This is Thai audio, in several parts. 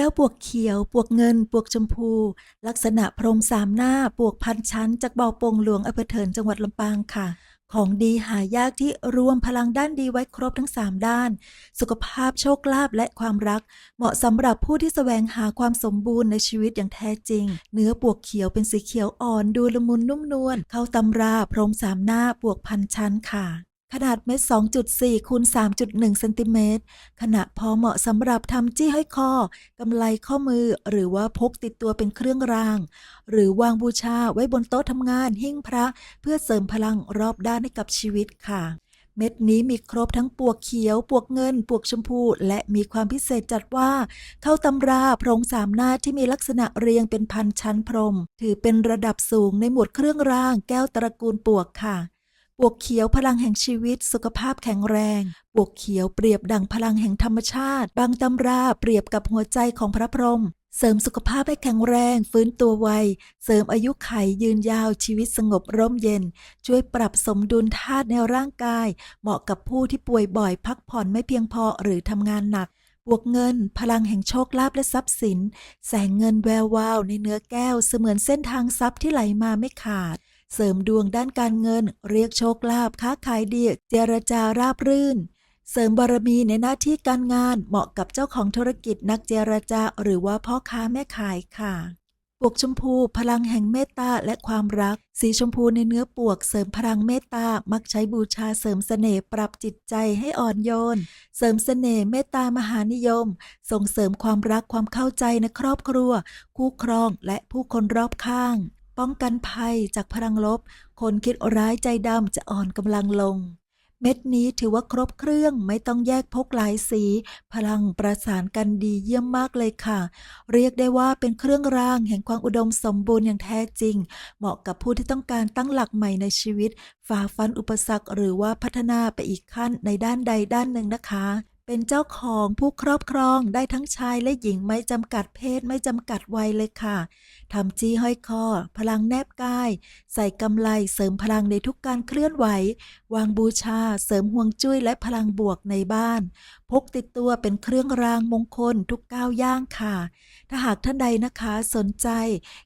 แก้วปวกเขียว ปวกเงิน ปวกชมพู ลักษณะพรมสามหน้า ปวกพันชั้น จากเบาโปงหลวงอำเภอเถินจังหวัดลำปางค่ะ ของดีหายากที่รวมพลังด้านดีไว้ครบทั้ง 3 ด้าน สุขภาพโชคลาภและความรัก เหมาะสำหรับผู้ที่แสวงหาความสมบูรณ์ในชีวิตอย่างแท้จริง เนื้อปวกเขียวเป็นสีเขียวอ่อน ดูละมุนนุ่มนวล เข้าตำราพรมสามหน้า ปวกพันชั้นค่ะ ขนาดเม็ด 2.4คูณ3.1เซนติเมตรขณะพอเหมาะสำหรับทำจี้ห้อยคอกำไลข้อมือ หรือว่าพกติดตัวเป็นเครื่องราง หรือวางบูชาไว้บนโต๊ะทำงานหิ้งพระ เพื่อเสริมพลังรอบด้านให้กับชีวิตค่ะ เม็ดนี้มีครบทั้งปวกเขียว ปวกเงิน ปวกชมพู และมีความพิเศษจัดว่า เข้าตำราโพรงสามหน้าที่มีลักษณะเรียงเป็นพันชั้นพรม ถือเป็นระดับสูงในหมวดเครื่องราง แก้วตระกูลปวกค่ะ ปวกเขียวพลังแห่งชีวิต สุขภาพแข็งแรง ปวกเขียวเปรียบดั่งพลังแห่งธรรมชาติ บางตำราเปรียบกับหัวใจของพระพรหมเสริมสุขภาพให้แข็งแรง ฟื้นตัวไว เสริมอายุไขยืนยาวชีวิตสงบร่มเย็น ช่วยปรับสมดุลธาตุในร่างกาย เหมาะกับผู้ที่ป่วยบ่อยพักผ่อนไม่เพียงพอหรือทำงานหนักบวกเงิน พลังแห่งโชคลาภและทรัพย์สิน แสงเงินแวววาวในเนื้อแก้วเสมือนเส้นทางทรัพย์ที่ไหลมาไม่ขาด เสริมดวงด้านการเงิน เรียกโชคลาภค้าขายดีเจรจาราบรื่น เสริมบารมีในหน้าที่การงานเหมาะกับเจ้าของธุรกิจนักเจรจาหรือว่าพ่อค้าแม่ขายค่ะปวกชมพูพลังแห่งเมตตาและความรัก สีชมพูในเนื้อปวกเสริมพลังเมตตามักใช้บูชาเสริมเสน่ห์ปรับจิตใจให้อ่อนโยน เสริมเสน่ห์เมตตามหานิยม ส่งเสริมความรักความเข้าใจในครอบครัว คู่ครองและผู้คนรอบข้าง ป้องกันภัยจากพลังลบ คนคิดร้ายใจดำจะอ่อนกำลังลง เม็ดนี้ถือว่าครบเครื่องไม่ต้องแยกพกหลายสี พลังประสานกันดีเยี่ยมมากเลยค่ะ เรียกได้ว่าเป็นเครื่องรางแห่งความอุดมสมบูรณ์อย่างแท้จริง เหมาะกับผู้ที่ต้องการตั้งหลักใหม่ในชีวิต ฝ่าฟันอุปสรรคหรือว่าพัฒนาไปอีกขั้นในด้านใดด้านหนึ่งนะคะ เป็นเจ้าของผู้ครอบครองได้ทั้งชายและหญิงไม่จำกัดเพศไม่จำกัดวัยเลยค่ะทำจี้ห้อยคอ พลังแนบกาย ใส่กำไลเสริมพลังในทุกการเคลื่อนไหว วางบูชา เสริมห่วงจุ้ยและพลังบวกในบ้าน พกติดตัวเป็นเครื่องรางมงคลทุกก้าวย่างค่ะ ถ้าหากท่านใดนะคะสนใจ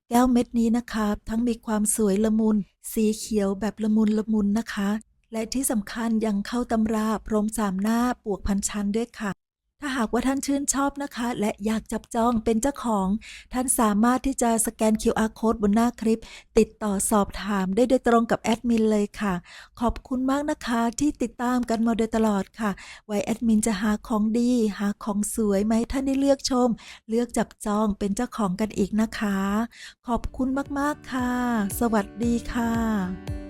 แก้วเม็ดนี้นะคะ ทั้งมีความสวยละมุน สีเขียวแบบละมุนละมุนนะคะ และที่สำคัญยังเข้าตำราพรมสามหน้าปวกพันชั้นด้วยค่ะ ถ้าหากว่าท่านชื่นชอบนะคะ และอยากจับจองเป็นเจ้าของ ท่านสามารถที่จะสแกน QR code บนหน้าคลิป ติดต่อสอบถามได้โดยตรงกับแอดมินเลยค่ะ ขอบคุณมากนะคะที่ติดตามกันมาโดยตลอดค่ะ ไว้แอดมินจะหาของดี หาของสวยมาให้ท่านได้เลือกชม เลือกจับจองเป็นเจ้าของกันอีกนะคะ ขอบคุณมากๆค่ะ สวัสดีค่ะ